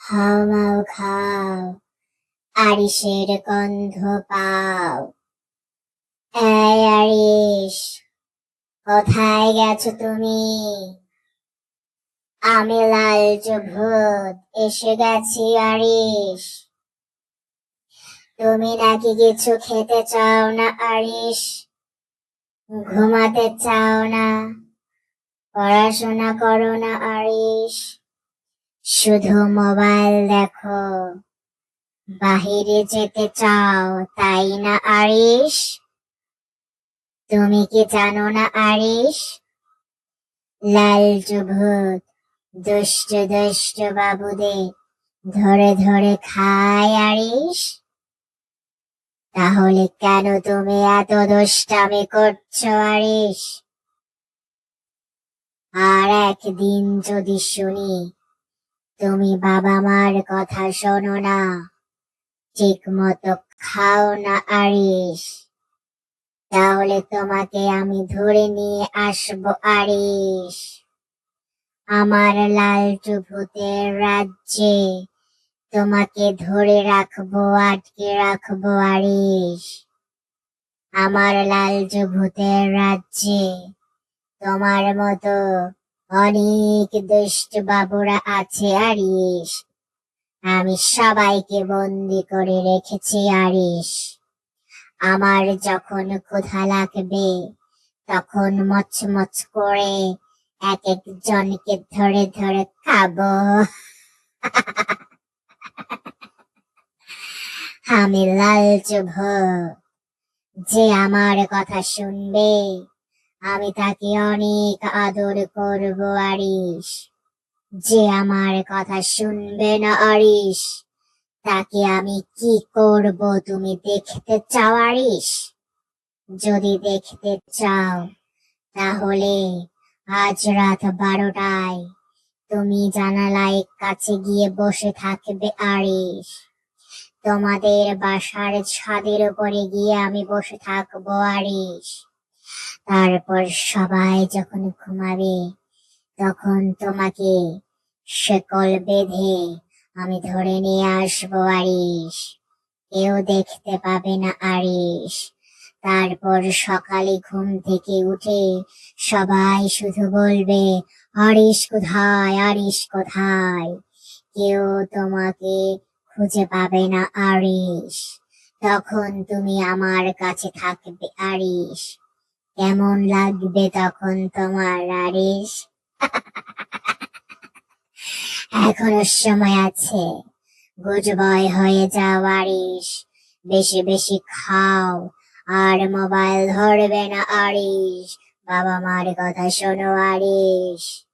হামাও খাও, আরিসের গন্ধ পাও। এই আরিস, কোথায় গেছো তুমি? আমি লালচু ভূত এসে গেছি আরিস। তুমি নাকি কিছু খেতে চাও না আরিস? ঘুমাতে চাও না? পড়াশোনা করো না আরিস? শুধু মোবাইল দেখো। বাহিরে যেতে চাও, তাই না আরিস তুমি কি জানো না আরিস লালচু ভূত দুষ্ট দুষ্ট বাবুদের ধরে ধরে খায় আরিস তাহলে কেন তুমি এত দুষ্টামি করছ আরিস আর একদিন যদি শুনি তুমি বাবা মার কথা শোনো না। ঠিক মতো খাও না আরিস তাহলে তোমাকে আমি ধরে নিয়ে আসব আরিস আমার লালটু ভূতের রাজ্যে তোমাকে ধরে রাখব, আটকে রাখব আরিস আমার লালচু ভূতের রাজ্যে তোমার মতো অনেক দুষ্ট বাবুরা আছে আরিস আমি সবাইকে বন্দি করে রেখেছি আরিস আমার যখন ক্ষুধা লাগবে, তখন মচমচ করে এক একজনকে ধরে ধরে খাব। আমি লালচু ভূত যে আমার কথা শুনবে আমি তাকে অনেক আদর করব আরিস যে আমার কথা শুনবে না আরিস তাকে আমি কি করব তুমি দেখতে চাও আরিস যদি দেখতে চাও, তাহলে আজ রাত বারোটায় তুমি জানালায় কাছে গিয়ে বসে থাকবে আরিস তোমাদের বাসার ছাদের উপরে গিয়ে আমি বসে থাকব আরিস তারপর সবাই যখন ঘুমাবে, তখন তোমাকে শেকল বেঁধে আমি ধরে নিয়ে আসব আরিস কেউ দেখতে পাবে না আরিস তারপর সকালে ঘুম থেকে উঠে সবাই শুধু বলবে আরিস কোথায়? আরিস কোথায়? কেউ তোমাকে খুঁজে পাবে না আরিস তখন তুমি আমার কাছে থাকবে আরিস কেমন লাগবে তখন তোমার আরিস এখনও সময় আছে। গুজবয় হয়ে যাও আরিস বেশি বেশি খাও। আর মোবাইল ধরবে না আরিস বাবা মার কথা শোনো আরিস